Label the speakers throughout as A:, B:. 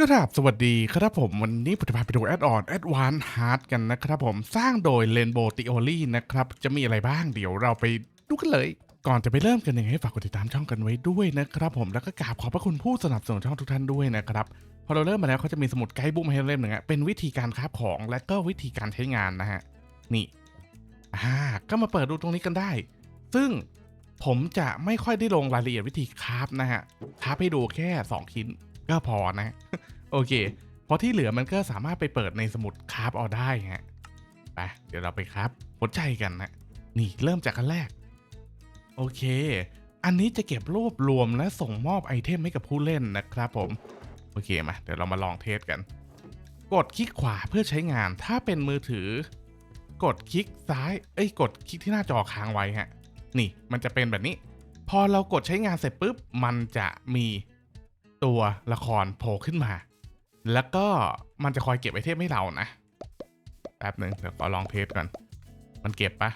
A: ก็ครับสวัสดีครับผม วันนี้ผมจะพาไปดูแอดออนแอดวานฮาร์ดกันนะครับผมสร้างโดย Rainbow Theory นะครับ จะมีอะไรบ้างเดี๋ยวเราไปดูกันเลย ก่อนจะไปเริ่มกันยังไงฝากกดติดตามช่องกันไว้ด้วยนะครับผมแล้วก็กราบขอบพระคุณผู้สนับสนุนช่องทุกท่านด้วยนะครับ พอเราเริ่มมาแล้วเขาจะมีสมุดไกด์บุ๊กมาให้เล่มหนึ่งอะเป็นวิธีการคราฟของและก็วิธีการใช้งานนะฮะนี่อ่าก็มาเปิดดูตรงนี้กันได้ ซึ่งผมจะไม่ค่อยได้ลงรายละเอียดวิธีคราฟนะฮะคราฟให้ดูแค่สองชิ้นก็พอนะ โอเค เพราะที่เหลือมันก็สามารถไปเปิดในสมุดคราฟเอาได้ฮะไปเดี๋ยวเราไปคราฟหัวใจกันนะนี่เริ่มจากอันแรก โอเค อันนี้จะเก็บรวบรวมและส่งมอบไอเทมให้กับผู้เล่นนะครับผม โอเคมาเดี๋ยวเรามาลองเทสกัน กดคลิกขวาเพื่อใช้งาน ถ้าเป็นมือถือ กดคลิกซ้าย เอ้ย กดคลิกที่หน้าจอค้างไว้ฮะ นี่มันจะเป็นแบบนี้ พอเรากดใช้งานเสร็จปุ๊บ มันจะมีตัวละครโผล่ขึ้นมา แล้วก็มันจะคอยเก็บไอเทมให้เรานะ แป๊บหนึ่งเดี๋ยวขอลองเทสก่อน มันเก็บปะ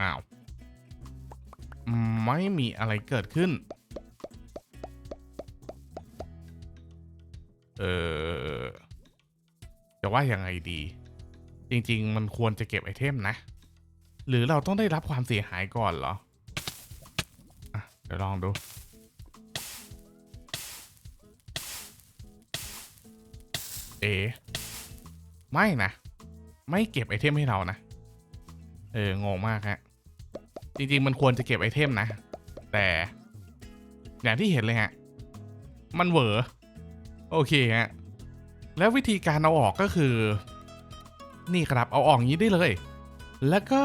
A: อ้าว ไม่มีอะไรเกิดขึ้น เออ จะว่ายังไงดี จริง ๆ มันควรจะเก็บไอเทมนะ หรือเราต้องได้รับความเสียหายก่อนเหรอ เดี๋ยวลองดู เอ๋ไม่นะ ไม่เก็บไอเทมให้เรานะ เอองงมากฮะ จริง ๆ มันควรจะเก็บไอเทมนะ แต่ อย่างที่เห็นเลยฮะ มันเหวอโอเคฮะ แล้ววิธีการเอาออกก็คือ นี่ครับเอาออกงี้ได้เลย แล้วก็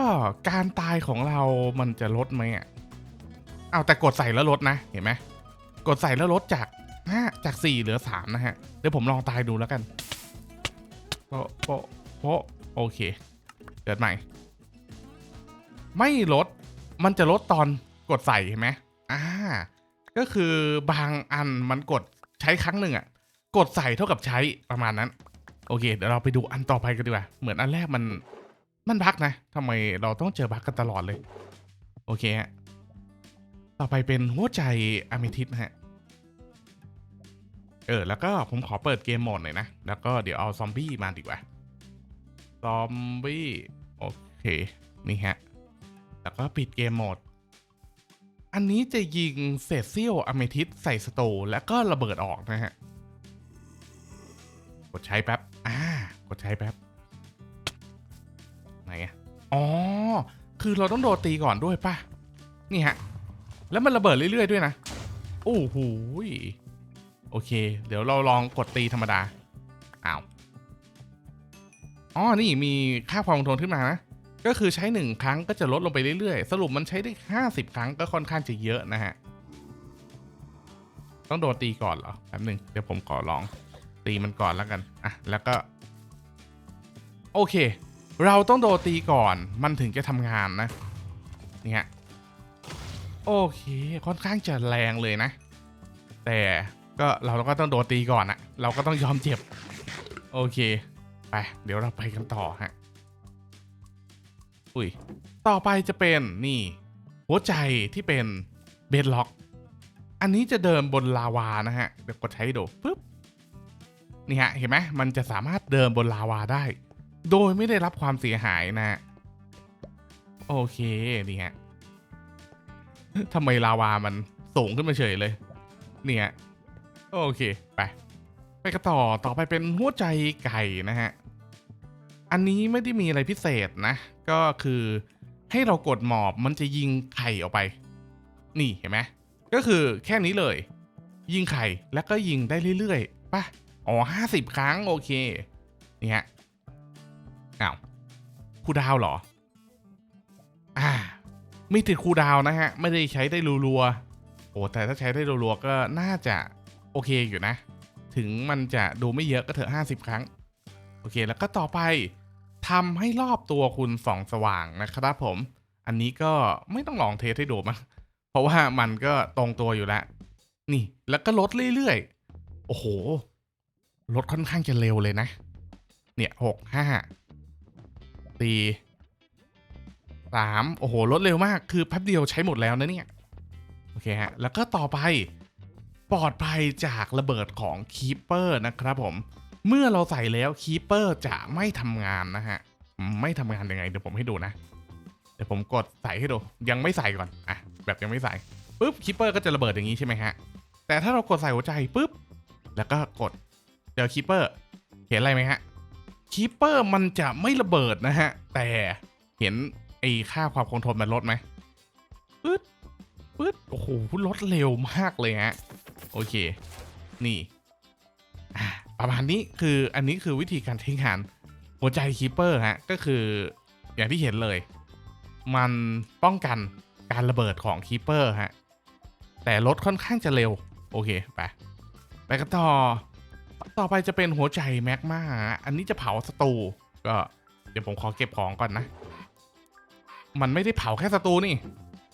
A: การตายของเรามันจะลดไหมอะ เอาแต่กดใส่แล้วลดนะ เห็นไหมกดใส่แล้วลดจากห้าจากสี่เหลือสามนะฮะ เดี๋ยวผมลองตายดูแล้วกันโปะโปะโปะโอเค เกิดใหม่ ไม่ลด มันจะลดตอนกดใส่เห็นไหมอ่า ก็คือบางอันมันกดใช้ครั้งหนึ่งอะกดใส่เท่ากับใช้ประมาณนั้น โอเค เดี๋ยวเราไปดูอันต่อไปกันดีกว่า เหมือนอันแรกมัน มันบักนะทำไมเราต้องเจอบักกันตลอดเลย โอเคฮะ ต่อไปเป็นหัวใจอะเมทิสฮะ เออ แล้วก็ผมขอเปิดเกมโหมดหน่อยนะ แล้วก็เดี๋ยวเอาซอมบี้มาดีกว่า ซอมบี้ โอเค นี่ฮะ แล้วก็ปิดเกมโหมด อันนี้จะยิงเศษเสี้ยวอะเมทิสใส่สโตแล้วก็ระเบิดออกนะฮะ กดใช้แป๊บ อ่า กดใช้แป๊บ ไหนอะอ๋อ คือเราต้องโดนตีก่อนด้วยป่ะ นี่ฮะ แล้วมันระเบิดเรื่อย ๆ ด้วยนะโอ้โหโอเค เดี๋ยวเราลองกดตีธรรมดาอ้าวอ๋อนี่มีค่าความคงทนขึ้นมานะ ก็คือใช้หนึ่งครั้งก็จะลดลงไปเรื่อยๆ สรุปมันใช้ได้ห้าสิบครั้งก็ค่อนข้างจะเยอะนะฮะ ต้องโดนตีก่อนเหรอแป๊บหนึ่งเดี๋ยวผมขอลองตีมันก่อนแล้วกัน อะ แล้วก็ โอเค เราต้องโดนตีก่อนมันถึงจะทำงานนะ นี่ฮะ โอเค ค่อนข้างจะแรงเลยนะ แต่ก็เราก็ต้องโดนตีก่อนอะเราก็ต้องยอมเจ็บ โอเค ไป เดี๋ยวเราไปกันต่อฮะ อุ้ย ต่อไปจะเป็นนี่ หัวใจที่เป็นเบดล็อก อันนี้จะเดินบนลาวานะฮะ เดี๋ยวกดใช้ดูปึ๊บ นี่ฮะ เห็นไหมมันจะสามารถเดินบนลาวาได้ โดยไม่ได้รับความเสียหายนะ โอเค นี่ฮะ ทำไมลาวามันสูงขึ้นมาเฉยเลย เนี่ยโอเค ไป ไปกันต่อต่อไปเป็นหัวใจไก่นะฮะ อันนี้ไม่ได้มีอะไรพิเศษนะ ก็คือให้เรากดหมอบมันจะยิงไข่ออกไป นี่เห็นไหมก็คือแค่นี้เลย ยิงไข่แล้วก็ยิงได้เรื่อยๆป่ะอ๋อห้าสิบครั้งโอเค นี่ฮะอ้าวคูลดาวเหรอ ไม่ติดคูดาวนะฮะ ไม่ได้ใช้ได้รัวๆโอ้แต่ถ้าใช้ได้รัวๆก็น่าจะโอเคอยู่นะ ถึงมันจะดูไม่เยอะก็เถอะห้าสิบครั้ง โอเคแล้วก็ต่อไปทำให้รอบตัวคุณส่องสว่างนะครับผม อันนี้ก็ไม่ต้องลองเทสให้ดูมั้งเพราะว่ามันก็ตรงตัวอยู่แล้ว นี่ แล้วก็ลดเรื่อยๆ โอ้โห ลดค่อนข้างจะเร็วเลยนะ เนี่ยหกห้าสี่ สามโอ้โหลดเร็วมากคือแป๊บเดียวใช้หมดแล้วนะเนี่ย โอเคฮะ แล้วก็ต่อไปปลอดภัยจากระเบิดของคีเปอร์นะครับผม เมื่อเราใส่แล้วคีเปอร์จะไม่ทำงานนะฮะ ไม่ทำงานยังไงเดี๋ยวผมให้ดูนะ เดี๋ยวผมกดใส่ให้ดู ยังไม่ใส่ก่อน อะ แบบยังไม่ใส่ปุ๊บคีเปอร์ก็จะระเบิดอย่างนี้ใช่ไหมฮะ แต่ถ้าเรากดใส่หัวใจปุ๊บ แล้วก็กดเจอคีเปอร์เห็นอะไรไหมฮะคีเปอร์มันจะไม่ระเบิดนะฮะ แต่เห็น ไอ้ค่าความคงทนมันลดไหมปึ๊ดปึ๊ดโอ้โหลดเร็วมากเลยฮะโอเค นี่ประมาณนี้คืออันนี้คือวิธีการใช้งานหัวใจคีเปอร์ฮะก็คืออย่างที่เห็นเลย มันป้องกันการระเบิดของคีเปอร์ฮะแต่รถค่อนข้างจะเร็ว โอเค ไป ไปกันต่อ ต่อไปจะเป็นหัวใจแมกมาฮะอันนี้จะเผาศัตรูก็เดี๋ยวผมขอเก็บของก่อนนะ มันไม่ได้เผาแค่ศัตรูนี่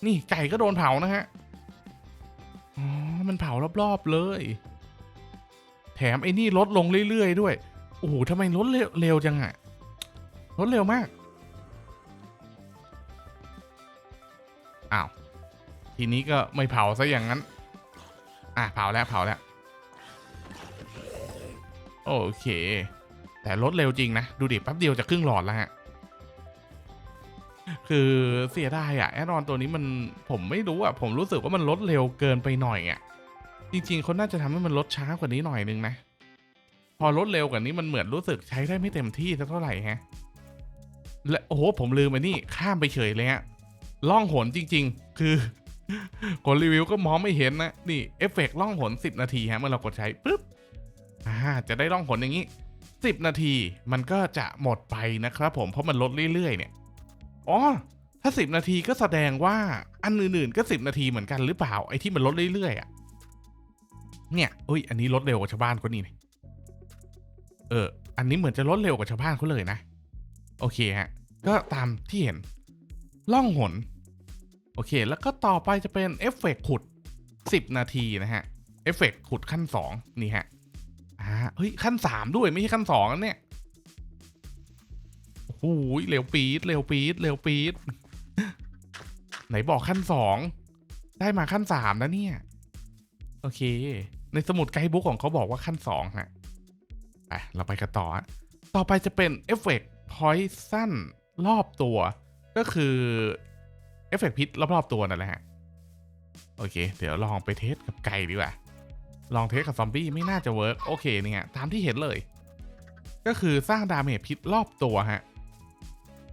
A: นี่ไก่ก็โดนเผานะฮะ อ๋อ มันเผารอบๆเลย แถมไอ้นี่ลดลงเรื่อยๆด้วย โอ้โหทำไมลดเร็วจังอะลดเร็วมาก อ้าว ทีนี้ก็ไม่เผาซะอย่างนั้น อะเผาแล้วเผาแล้ว โอเค แต่ลดเร็วจริงนะ ดูดิแป๊บเดียวจะครึ่งหลอดแล้วฮะ คือเสียดายอะแอดออนตัวนี้มันผมไม่รู้อะผมรู้สึกว่ามันลดเร็วเกินไปหน่อยอะจริงๆเขาน่าจะทำให้มันลดช้ากว่านี้หน่อยนึงนะ พอลดเร็วกว่านี้มันเหมือนรู้สึกใช้ได้ไม่เต็มที่สักเท่าไหร่ฮะ และโอ้โหผมลืมไปนี่ข้ามไปเฉยเลยฮะล่องหนจริง ๆ คือคนรีวิวก็มองไม่เห็นนะนี่เอฟเฟกล่องหน10 นาทีฮะเมื่อเรากดใช้ปุ๊บอ่าจะได้ล่องหนอย่างนี้ 10 นาทีมันก็จะหมดไปนะครับผมเพราะมันลดเรื่อยๆเนี่ย อ๋อ ถ้า10นาทีก็แสดงว่าอันอื่นๆก็10นาทีเหมือนกันหรือเปล่าไอ้ที่มันลดเรื่อยๆอะเนี่ยอุ้ย อันนี้ลดเร็วกว่าชาวบ้านคนนี้เออ อันนี้เหมือนจะลดเร็วกว่าชาวบ้านเขาเลยนะ โอเคฮะ ก็ตามที่เห็น ล่องหน โอเค แล้วก็ต่อไปจะเป็นเอฟเฟกต์ขุด 10 นาทีนะฮะ เอฟเฟกต์ขุดขั้น 2 นี่ฮะ อ่า เฮ้ย ขั้น 3 ด้วยไม่ใช่ขั้น2นะเนี่ย โอ้โหเร็วปี๊ดเร็วปี๊ดเร็วปี๊ดไหนบอกขั้น2ได้มาขั้น3นะเนี่ย โอเค ในสมุดไกด์บุ๊กของเขาบอกว่าขั้น2ฮะไปเราไปกันต่อ ต่อไปจะเป็นเอฟเฟกต์พอยซันรอบตัว ก็คือเอฟเฟกต์พิษรอบๆตัวนั่นแหละฮะโอเค เดี๋ยวลองไปเทสกับไก่ดีกว่า ลองเทสกับซอมบี้ไม่น่าจะเวิร์กโอเคเนี่ยตามที่เห็นเลย ก็คือสร้างดาเมจพิษรอบตัวฮะ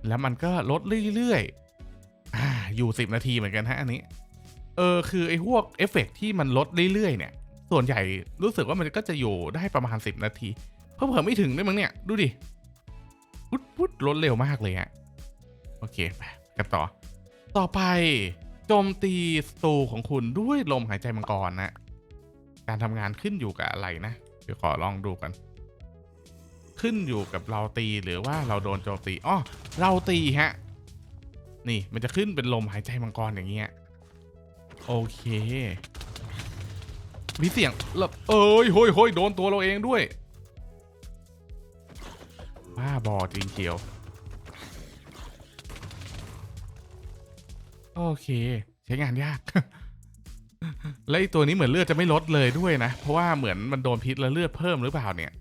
A: แล้วมันก็ลดเรื่อยๆอ่าอยู่ 10 นาทีเหมือนกันฮะอันนี้ เออคือไอ้พวกเอฟเฟกต์ที่มันลดเรื่อยๆเนี่ย ส่วนใหญ่รู้สึกว่ามันก็จะอยู่ได้ประมาณ 10 นาทีเพิ่มเพิ่มไม่ถึงได้มั้งเนี่ย ดูดิพุดพุดลดเร็วมากเลยฮะโอเคไปกันต่อ ต่อไปโจมตีสตูของคุณด้วยลมหายใจมังกรนะ การทำงานขึ้นอยู่กับอะไรนะ เดี๋ยวขอลองดูกัน ขึ้นอยู่กับเราตีหรือว่าเราโดนโจมตีอ้อเราตีฮะ นี่มันจะขึ้นเป็นลมหายใจมังกรอย่างเงี้ย โอเค มีเสียงแล้วเอ้ยโฮ้ยโฮ้ยโดนตัวเราเองด้วยบ้าบอจริงเชียว โอเค ใช้งานยากและไอตัวนี้เหมือนเลือดจะไม่ลดเลยด้วยนะ เพราะว่าเหมือนมันโดนพิษแล้วเลือดเพิ่มหรือเปล่าเนี่ย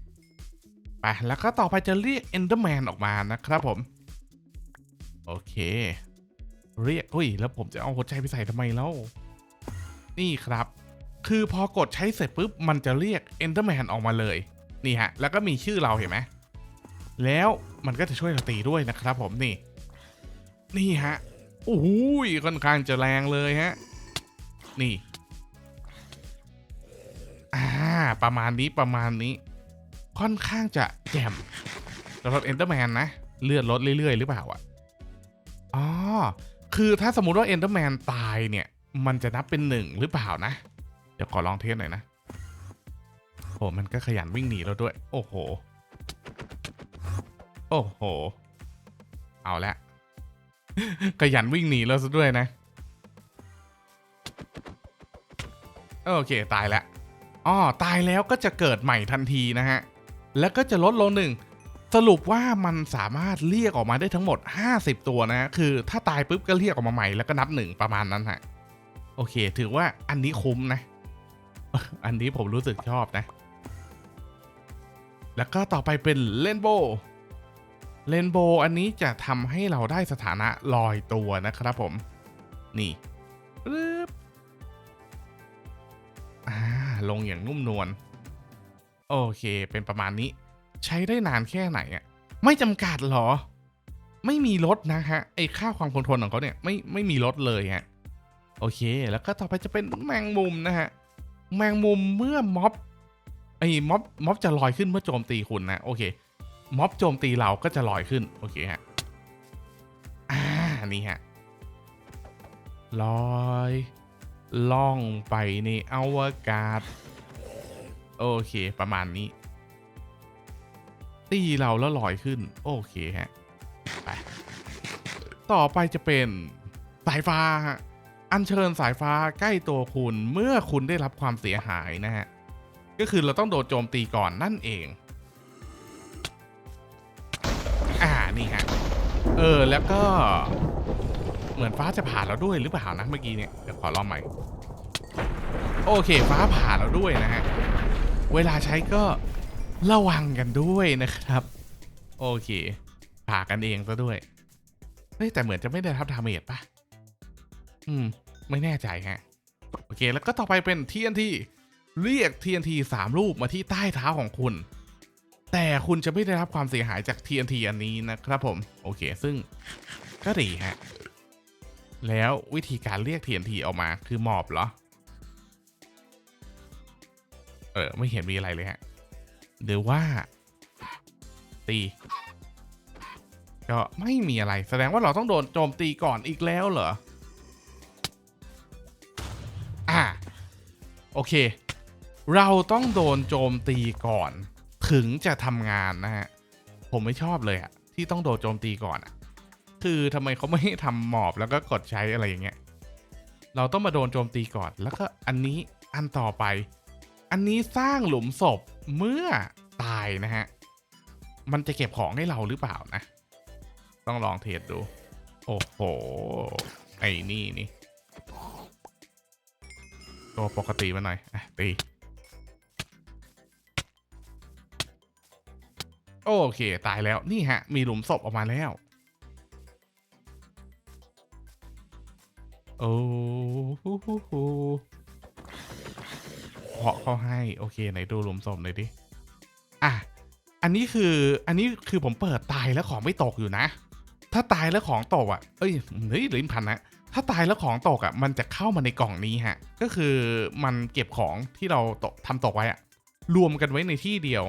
A: ไปแล้วก็ต่อไปจะเรียก Enderman ออกมานะครับผม โอเค เรียกอุ้ย แล้วผมจะเอาหัวใจไปใส่ทำไมแล้ว นี่ครับ คือพอกดใช้เสร็จปุ๊บ มันจะเรียก Enderman ออกมาเลย นี่ฮะ แล้วก็มีชื่อเราเห็นไหมแล้วมันก็จะช่วยเราตีด้วยนะครับผมนี่ นี่ฮะโอ้ยค่อนข้างจะแรงเลยฮะ นี่ อ่า ประมาณนี้ประมาณนี้ ค่อนข้างจะแจ่มสำหรับเอนเตอร์แมนนะ เลือดลดเรื่อย ๆ หรือเปล่าอะอ๋อ คือถ้าสมมุติว่าเอนเตอร์แมนตายเนี่ย มันจะนับเป็นหนึ่งหรือเปล่านะ เดี๋ยวขอลองเทสหน่อยนะโอ้มันก็ขยันวิ่งหนีเราด้วย โอ้โห โอ้โห เอาละขยันวิ่งหนีแล้วซะด้วยนะ โอเค ตายแล้วอ๋อตายแล้วก็จะเกิดใหม่ทันทีนะฮะ แล้วก็จะลดลงหนึ่งสรุปว่ามันสามารถเรียกออกมาได้ทั้งหมด 50 ตัวนะคือถ้าตายปุ๊บก็เรียกออกมาใหม่แล้วก็นับหนึ่งประมาณนั้นฮะโอเค ถือว่าอันนี้คุ้มนะ อันนี้ผมรู้สึกชอบนะ แล้วก็ต่อไปเป็นเลนโบเลนโบอันนี้จะทำให้เราได้สถานะลอยตัวนะครับผม นี่ปึ๊บอ่าลงอย่างนุ่มนวล โอเค เป็นประมาณนี้ ใช้ได้นานแค่ไหนอะ ไม่จำกัดหรอ ไม่มีลดนะฮะ ไอค่าความคงทนของเขาเนี่ยไม่ไม่มีลดเลยฮะ โอเค แล้วก็ต่อไปจะเป็นแมงมุมนะฮะ แมงมุมเมื่อม็อบ ไอ้ม็อบม็อบจะลอยขึ้นเมื่อโจมตีคุณนะ โอเค ม็อบโจมตีเราก็จะลอยขึ้น โอเคฮะ อ่า นี่ฮะ ลอย ล่องไปในอวกาศ โอเค ประมาณนี้ ตีเราแล้วลอยขึ้น โอเคฮะไปต่อไปจะเป็นสายฟ้า อัญเชิญสายฟ้าใกล้ตัวคุณเมื่อคุณได้รับความเสียหายนะฮะ ก็คือเราต้องโดนโจมตีก่อนนั่นเอง อ่านี่ฮะ เออแล้วก็ เหมือนฟ้าจะผ่าเราด้วยหรือเปล่านะเมื่อกี้เนี่ย เดี๋ยวขอลองใหม่ โอเค ฟ้าผ่าเราด้วยนะฮะ เวลาใช้ก็ระวังกันด้วยนะครับ โอเคผ่ากันเองซะด้วยเฮ้แต่เหมือนจะไม่ได้รับดาเมจปะอืม ไม่แน่ใจฮะ โอเค แล้วก็ต่อไปเป็น TNT เรียก TNT 3รูปมาที่ใต้เท้าของคุณ แต่คุณจะไม่ได้รับความเสียหายจาก TNT อันนี้นะครับผม โอเค ซึ่งก็ดีฮะ แล้ววิธีการเรียก TNT ออกมาคือหมอบเหรอ เออ ไม่เห็นมีอะไรเลยฮะหรือว่า ตี ก็ไม่มีอะไร แสดงว่าเราต้องโดนโจมตีก่อนอีกแล้วเหรอ อ่า โอเค เราต้องโดนโจมตีก่อน ถึงจะทำงานนะฮะ ผมไม่ชอบเลยอะที่ต้องโดนโจมตีก่อนอะคือทำไมเขาไม่ทำหมอบแล้วก็กดใช้อะไรอย่างเงี้ย เราต้องมาโดนโจมตีก่อน แล้วก็อันนี้อันต่อไป อันนี้สร้างหลุมศพเมื่อตายนะฮะ มันจะเก็บของให้เราหรือเปล่านะ ต้องลองเทสดู โอ้โห ไอ้นี่นี่ตัวปกติมาหน่อย อะ ตี โอเค ตายแล้วนี่ฮะ มีหลุมศพออกมาแล้ว โอ้โหโหโห เพาะเขาให้โอเคไหนดูหลุมศพหน่อยดิอะอันนี้คืออันนี้คือผมเปิดตายแล้วของไม่ตกอยู่นะ ถ้าตายแล้วของตกอะเอ้ยเฮ้ยลิ้นพันนะถ้าตายแล้วของตกอะมันจะเข้ามาในกล่องนี้ฮะ ก็คือมันเก็บของที่เราตกทำตกไว้อะรวมกันไว้ในที่เดียว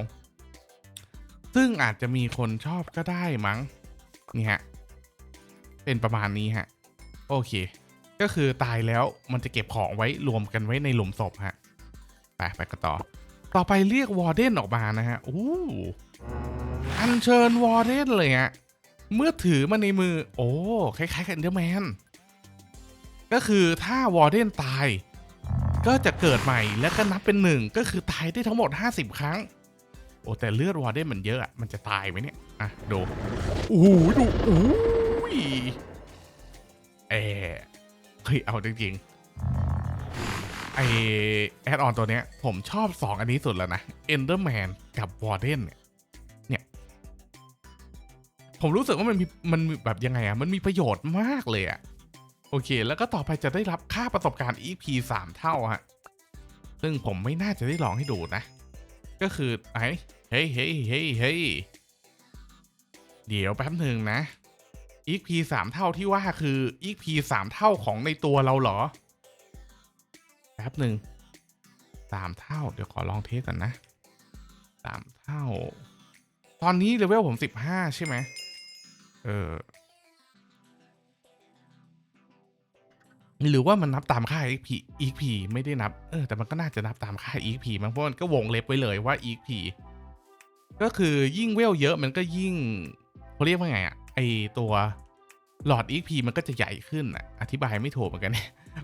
A: ซึ่งอาจจะมีคนชอบก็ได้มั้งนี่ฮะเป็นประมาณนี้ฮะ โอเค ก็คือตายแล้วมันจะเก็บของไว้รวมกันไว้ในหลุมศพฮะ ไปไปกันต่อ ต่อไปเรียกวอร์เดนออกมานะฮะอู้อัญเชิญวอร์เดนเลยฮะเมื่อถือมาในมือ โอ้คล้ายๆกันเดอร์แมนก็คือถ้าวอร์เดนตาย ก็จะเกิดใหม่แล้วก็นับเป็นหนึ่งก็คือตายได้ทั้งหมด 50 ครั้ง โอ้แต่เลือดวอร์เดนมันเยอะอะมันจะตายไหมเนี่ย อะ ดูโอ้โหดูโอ้ยเออเฮ้ยเอาจริงๆ ไอแอดออนตัวเนี้ย ผมชอบ 2 อันนี้สุดแล้วนะ Enderman กับวอร์เดนเนี่ยเนี่ย ผมรู้สึกว่ามันมีมันแบบยังไงอะมันมีประโยชน์มากเลยอะโอเค แล้วก็ต่อไปจะได้รับค่าประสบการณ์ EP 3 เท่าฮะ ซึ่งผมไม่น่าจะได้ลองให้ดูนะ ก็คือไอ้เฮ้ยเฮ้ยเฮ้ยเฮ้ยเดี๋ยวแป๊บหนึ่งนะ EP สามเท่าที่ว่าคือ EP สามเท่าของในตัวเราเหรอ แป๊บหนึ่งสามเท่า เดี๋ยวขอลองเทสก่อนนะสามเท่า ตอนนี้เลเวลผมสิบห้าใช่ไหมเออหรือว่ามันนับตามค่า EXP EXP ไม่ได้นับ เออ แต่มันก็น่าจะนับตามค่า EXP มั้งเพราะมันก็วงเล็บไว้เลยว่า EXP ก็คือยิ่งเวลเยอะมันก็ยิ่งเขาเรียกว่าไงอะไอตัวหลอด EXP มันก็จะใหญ่ขึ้นอะอธิบายไม่ถูกเหมือนกัน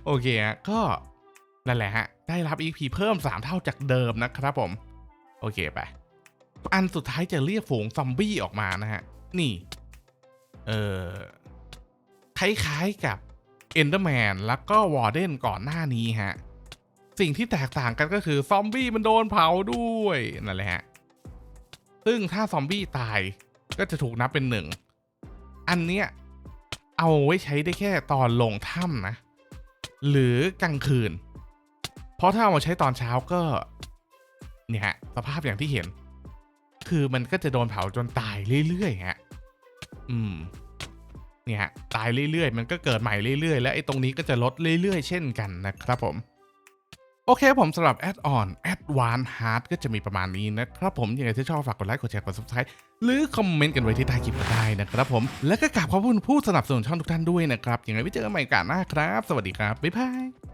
A: โอเคอะก็ นั่นแหละฮะ ได้รับ EP เพิ่ม 3 เท่าจากเดิมนะครับผม โอเคไป อันสุดท้ายจะเรียกฝูงซอมบี้ออกมานะฮะ นี่ เออคล้ายๆกับ Enderman แมนแล้วก็ Warden ก่อนหน้านี้ฮะ สิ่งที่แตกต่างกันก็คือซอมบี้มันโดนเผาด้วยนั่นแหละฮะ ซึ่งถ้าซอมบี้ตายก็จะถูกนับเป็นหนึ่ง อันเนี้ยเอาไว้ใช้ได้แค่ตอนลงถ้ำนะ หรือกลางคืน ราะถ้าเอามาใช้ตอนเช้าก็ เนี่ยฮะ สภาพอย่างที่เห็น คือมันก็จะโดนเผาจนตายเรื่อยๆฮะ อืม เนี่ยฮะตายเรื่อยๆ มันก็เกิดใหม่เรื่อยๆ และไอ้ตรงนี้ก็จะลดเรื่อยๆ เช่นกันนะครับผมโอเคผมสำหรับแอดออนแอดวานฮาร์ดก็จะมีประมาณนี้นะครับผมยังไงถ้าชอบฝากกดไลค์กดแชร์กด subscribe หรือคอมเมนต์กันไว้ที่ใต้คลิปก็ได้นะครับผม และก็กราบขอบคุณผู้สนับสนุนช่องทุกท่านด้วยนะครับยังไงไว้เจอกันใหม่กันหน้าครับ สวัสดีครับ บ๊ายบาย